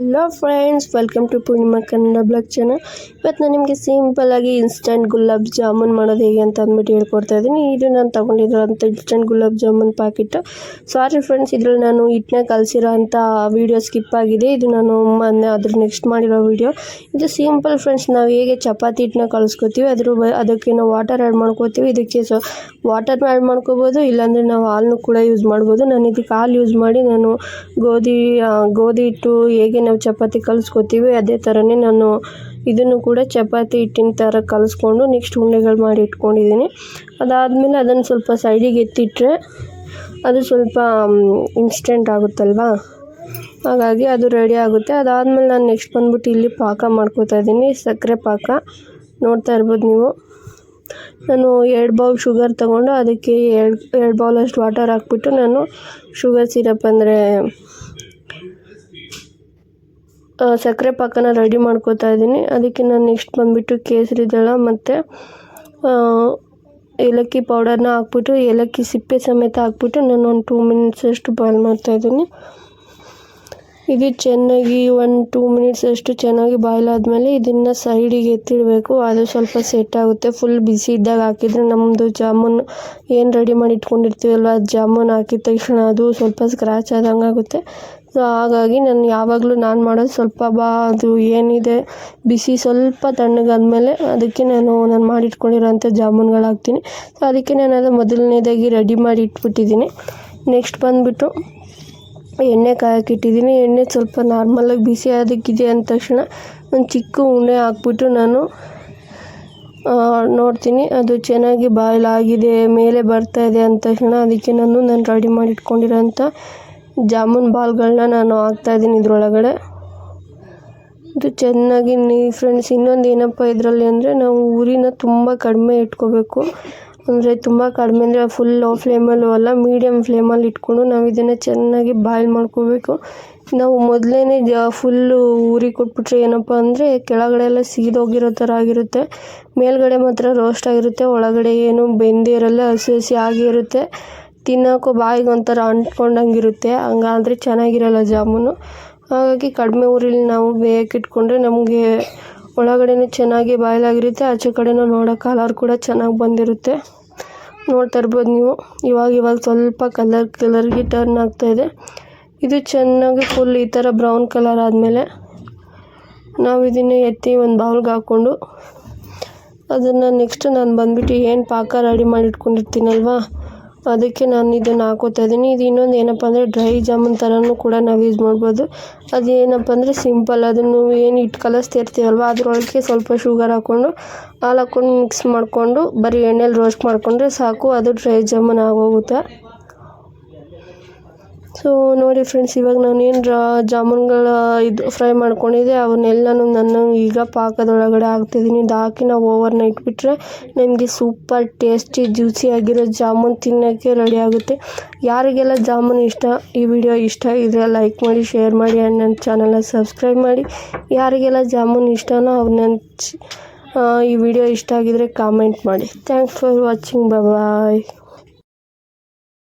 Hello friends welcome to Purnima Kannada blog channel ಇವತ್ತು ನಾನು ನಿಮಗೆ ಸಿಂಪಲ್ಲಾಗಿ ಇನ್ಸ್ಟಂಟ್ ಗುಲಾಬ್ ಜಾಮೂನ್ ಮಾಡೋದು ಹೇಗೆ ಅಂತ ಅಂದ್ಬಿಟ್ಟು ಹೇಳ್ಕೊಡ್ತಾ ಇದ್ದೀನಿ. ಇದು ನಾನು ತೊಗೊಂಡಿರೋಂಥ instant gulab jamun packet sorry friends ಇದ್ರಲ್ಲಿ ನಾನು ಹಿಟ್ಟನ್ನ ಕಲಸಿರೋ ಅಂಥ ವೀಡಿಯೋ ಸ್ಕಿಪ್ ಆಗಿದೆ. ಇದು ನಾನು ಮೊನ್ನೆ ಅದ್ರ ನೆಕ್ಸ್ಟ್ ಮಾಡಿರೋ ವೀಡಿಯೋ ಇದು ಸಿಂಪಲ್ ಫ್ರೆಂಡ್ಸ್ ನಾವು ಹೇಗೆ ಚಪಾತಿ ಹಿಟ್ಟನ್ನ ಕಲಿಸ್ಕೊತೀವಿ, ಅದ್ರ ಅದಕ್ಕೆ ನಾವು ವಾಟರ್ ಆ್ಯಡ್ ಮಾಡ್ಕೋತೀವಿ. ಇದಕ್ಕೆ ಸೊ ವಾಟರ್ನ ಆ್ಯಡ್ ಮಾಡ್ಕೋಬೋದು, ಇಲ್ಲಾಂದರೆ ನಾವು ಹಾಲನ್ನು ಕೂಡ ಯೂಸ್ ಮಾಡ್ಬೋದು. ನಾನು ಇದಕ್ಕೆ ಹಾಲು ಯೂಸ್ ಮಾಡಿ, ನಾನು ಗೋಧಿ ಗೋಧಿ ಹಿಟ್ಟು ಹೇಗೆ ನಾವು ಚಪಾತಿ ಕಲಿಸ್ಕೊತೀವಿ, ಅದೇ ಥರನೇ ನಾನು ಇದನ್ನು ಕೂಡ ಚಪಾತಿ ಹಿಟ್ಟಿನ ಥರ ಕಲಿಸ್ಕೊಂಡು ನೆಕ್ಸ್ಟ್ ಉಂಡೆಗಳು ಮಾಡಿ ಇಟ್ಕೊಂಡಿದ್ದೀನಿ. ಅದಾದಮೇಲೆ ಅದನ್ನು ಸ್ವಲ್ಪ ಸೈಡಿಗೆ ಎತ್ತಿಟ್ರೆ ಅದು ಸ್ವಲ್ಪ ಇನ್ಸ್ಟೆಂಟ್ ಆಗುತ್ತಲ್ವಾ? ಹಾಗಾಗಿ ಅದು ರೆಡಿ ಆಗುತ್ತೆ. ಅದಾದಮೇಲೆ ನಾನು ನೆಕ್ಸ್ಟ್ ಬಂದ್ಬಿಟ್ಟು ಇಲ್ಲಿ ಪಾಕ ಮಾಡ್ಕೋತಾ ಇದ್ದೀನಿ, ಸಕ್ಕರೆ ಪಾಕ. ನೋಡ್ತಾ ಇರ್ಬೋದು ನೀವು. ನಾನು ಎರಡು ಬೌಲ್ ಶುಗರ್ ತಗೊಂಡು ಅದಕ್ಕೆ ಎರಡು ಎರಡು ಬೌಲಷ್ಟು ವಾಟರ್ ಹಾಕ್ಬಿಟ್ಟು ನಾನು ಶುಗರ್ ಸಿರಪ್ ಅಂದರೆ ಸಕ್ಕರೆ ಪಾಕನ ರೆಡಿ ಮಾಡ್ಕೋತಾ ಇದ್ದೀನಿ. ಅದಕ್ಕೆ ನಾನು ನೆಕ್ಸ್ಟ್ ಬಂದುಬಿಟ್ಟು ಕೇಸರಿ ದಳ ಮತ್ತು ಏಲಕ್ಕಿ ಪೌಡರ್ನ ಹಾಕ್ಬಿಟ್ಟು, ಏಲಕ್ಕಿ ಸಿಪ್ಪೆ ಸಮೇತ ಹಾಕ್ಬಿಟ್ಟು ನಾನು ಒಂದು ಟೂ ಮಿನಿಟ್ಸ್ ಅಷ್ಟು ಬಾಯ್ಲ್ ಮಾಡ್ತಾಯಿದ್ದೀನಿ ಇದು ಚೆನ್ನಾಗಿ ಒಂದು ಟೂ ಮಿನಿಟ್ಸ್ ಅಷ್ಟು ಚೆನ್ನಾಗಿ ಬಾಯ್ಲ್ ಆದಮೇಲೆ ಇದನ್ನು ಸೈಡಿಗೆ ಎತ್ತಿಡಬೇಕು. ಅದು ಸ್ವಲ್ಪ ಸೆಟ್ ಆಗುತ್ತೆ. ಫುಲ್ ಬಿಸಿ ಇದ್ದಾಗ ಹಾಕಿದರೆ ನಮ್ಮದು ಜಾಮೂನ್ ಏನು ರೆಡಿ ಮಾಡಿ ಇಟ್ಕೊಂಡಿರ್ತೀವಲ್ವ ಅದು ಜಾಮೂನ್ ಹಾಕಿದ ತಕ್ಷಣ ಅದು ಸ್ವಲ್ಪ ಸ್ಕ್ರ್ಯಾಚ್ ಆದಂಗೆ ಆಗುತ್ತೆ ಸೊ ಹಾಗಾಗಿ ನಾನು ಯಾವಾಗಲೂ ನಾನು ಮಾಡೋದು ಸ್ವಲ್ಪ ಬಾ, ಅದು ಏನಿದೆ, ಬಿಸಿ ಸ್ವಲ್ಪ ತಣ್ಣಗಾದ್ಮೇಲೆ ಅದಕ್ಕೆ ನಾನು ನಾನು ಮಾಡಿಟ್ಕೊಂಡಿರೋಂಥ ಜಾಮೂನ್ಗಳು ಹಾಕ್ತೀನಿ ಸೊ ಅದಕ್ಕೆ ನಾನು ಅದು ಮೊದಲನೇದಾಗಿ ರೆಡಿ ಮಾಡಿ ಇಟ್ಬಿಟ್ಟಿದ್ದೀನಿ ನೆಕ್ಸ್ಟ್ ಬಂದುಬಿಟ್ಟು ಎಣ್ಣೆ ಕಾಯಕ್ಕಿಟ್ಟಿದ್ದೀನಿ. ಎಣ್ಣೆ ಸ್ವಲ್ಪ ನಾರ್ಮಲಾಗಿ ಬಿಸಿ ಅದಕ್ಕಿದೆ ಅಂದ ತಕ್ಷಣ ಒಂದು ಚಿಕ್ಕ ಉಂಡೆ ಹಾಕ್ಬಿಟ್ಟು ನಾನು ನೋಡ್ತೀನಿ. ಅದು ಚೆನ್ನಾಗಿ ಬಾಯ್ಲ್ ಆಗಿದೆ, ಮೇಲೆ ಬರ್ತಾ ಇದೆ ಅಂದ ತಕ್ಷಣ ಅದಕ್ಕೆ ನಾನು ನಾನು ರೆಡಿ ಮಾಡಿ ಇಟ್ಕೊಂಡಿರೋಂಥ ಜಾಮೂನ್ ಬಾಲ್ಗಳನ್ನ ನಾನು ಹಾಕ್ತಾಯಿದ್ದೀನಿ ಇದರೊಳಗಡೆ. ಇದು ಚೆನ್ನಾಗಿ ನೀ ಫ್ರೆಂಡ್ಸ್ ಇನ್ನೊಂದು ಏನಪ್ಪ ಇದರಲ್ಲಿ ಅಂದರೆ ನಾವು ಉರಿನ ತುಂಬ ಕಡಿಮೆ ಇಟ್ಕೋಬೇಕು. ಅಂದರೆ ತುಂಬ ಕಡಿಮೆ ಅಂದರೆ ಫುಲ್ ಲೋ ಫ್ಲೇಮಲ್ಲೂ ಅಲ್ಲ ಮೀಡಿಯಮ್ ಫ್ಲೇಮಲ್ಲಿ ಇಟ್ಕೊಂಡು ನಾವು ಇದನ್ನು ಚೆನ್ನಾಗಿ ಬಾಯ್ಲ್ ಮಾಡ್ಕೋಬೇಕು. ನಾವು ಮೊದಲೇ ಜ ಫುಲ್ಲು ಉರಿ ಕೊಟ್ಬಿಟ್ರೆ ಏನಪ್ಪ ಅಂದರೆ ಕೆಳಗಡೆ ಎಲ್ಲ ಸೀದೋಗಿರೋ ಥರ ಆಗಿರುತ್ತೆ. ಮೇಲ್ಗಡೆ ಮಾತ್ರ ರೋಸ್ಟ್ ಆಗಿರುತ್ತೆ, ಒಳಗಡೆ ಏನು ಬೆಂದಿರಲ್ಲ, ಹಸಿ ಹಸಿ ಆಗೇ ಇರುತ್ತೆ. ತಿನ್ನೋಕ್ಕೂ ಬಾಯಿಗೆ ಒಂಥರ ಅಂಟ್ಕೊಂಡಂಗಿರುತ್ತೆ. ಹಂಗಾದ್ರೆ ಚೆನ್ನಾಗಿರಲ್ಲ ಜಾಮೂನು. ಹಾಗಾಗಿ ಕಡಿಮೆ ಊರಲ್ಲಿ ನಾವು ಬೇಯಕ್ಕೆ ಇಟ್ಕೊಂಡ್ರೆ ನಮಗೆ ಒಳಗಡೆನೂ ಚೆನ್ನಾಗಿ ಬಾಯ್ಲ್ ಆಗಿರುತ್ತೆ ಆಚೆ ಕಡೆನೂ ನೋಡೋ ಕಲರ್ ಕೂಡ ಚೆನ್ನಾಗಿ ಬಂದಿರುತ್ತೆ. ನೋಡ್ತಾ ಇರ್ಬೋದು ನೀವು. ಇವಾಗ ಇವಾಗ ಸ್ವಲ್ಪ ಕಲರ್, ಕಲರ್ಗೆ ಟರ್ನ್ ಆಗ್ತಾಯಿದೆ ಇದು. ಚೆನ್ನಾಗಿ ಫುಲ್ ಈ ಥರ ಬ್ರೌನ್ ಕಲರ್ ಆದಮೇಲೆ ನಾವು ಇದನ್ನು ಎತ್ತಿ ಒಂದು ಬೌಲ್ಗೆ ಹಾಕ್ಕೊಂಡು ಅದನ್ನು ನೆಕ್ಸ್ಟ್ ನಾನು ಬಂದುಬಿಟ್ಟು ಏನು ಪಾಕ ರೆಡಿ ಮಾಡಿ ಇಟ್ಕೊಂಡಿರ್ತೀನಲ್ವಾ ಅದಕ್ಕೆ ನಾನು ಇದನ್ನು ಹಾಕೋತಾ ಇದ್ದೀನಿ. ಇದು ಇನ್ನೊಂದು ಏನಪ್ಪ ಅಂದರೆ ಡ್ರೈ ಜಾಮೂನ್ ಥರನೂ ಕೂಡ ನಾವು ಯೂಸ್ ಮಾಡ್ಬೋದು. ಅದು ಏನಪ್ಪ ಅಂದರೆ ಸಿಂಪಲ್ ಅದನ್ನು ಏನು ಹಿಟ್ಟು ಕಲಿಸ್ತಿರ್ತೀವಲ್ವ ಅದರೊಳಗೆ ಸ್ವಲ್ಪ ಶುಗರ್ ಹಾಕ್ಕೊಂಡು ಹಾಲು ಹಾಕ್ಕೊಂಡು ಮಿಕ್ಸ್ ಮಾಡಿಕೊಂಡು ಬರೀ ಎಣ್ಣೆಲಿ ರೋಸ್ಟ್ ಮಾಡಿಕೊಂಡ್ರೆ ಸಾಕು. ಅದು ಡ್ರೈ ಜಾಮೂನ್ ಆಗೋಗುತ್ತೆ. ಸೊ ನೋಡಿ ಫ್ರೆಂಡ್ಸ್ ಇವಾಗ ನಾನೇನು ರಾ ಜಾಮೂನ್ಗಳ ಇದು ಫ್ರೈ ಮಾಡ್ಕೊಂಡಿದ್ದೆ, ಅವನ್ನೆಲ್ಲನೂ ನಾನು ಈಗ ಪಾಕದೊಳಗಡೆ ಹಾಕ್ತಿದ್ದೀನಿ. ಇದು ಹಾಕಿ ನಾವು ಓವರ್ನ ಬಿಟ್ಟರೆ ನಿಮಗೆ ಸೂಪರ್ ಟೇಸ್ಟಿ ಜ್ಯೂಸಿ ಆಗಿರೋ ಜಾಮೂನ್ ತಿನ್ನೋಕ್ಕೆ ರೆಡಿ ಆಗುತ್ತೆ. ಯಾರಿಗೆಲ್ಲ ಜಾಮೂನ್ ಇಷ್ಟ, ಈ ವಿಡಿಯೋ ಇಷ್ಟ ಇದ್ರೆ ಲೈಕ್ ಮಾಡಿ ಶೇರ್ ಮಾಡಿ ಆ್ಯಂಡ್ ನನ್ನ ಚಾನಲ್ನ ಸಬ್ಸ್ಕ್ರೈಬ್ ಮಾಡಿ. ಯಾರಿಗೆಲ್ಲ ಜಾಮೂನ್ ಇಷ್ಟನೋ ಅವ್ರನ್ನ ಈ ವಿಡಿಯೋ ಇಷ್ಟ ಆಗಿದ್ರೆ ಕಾಮೆಂಟ್ ಮಾಡಿ. Thanks for watching bye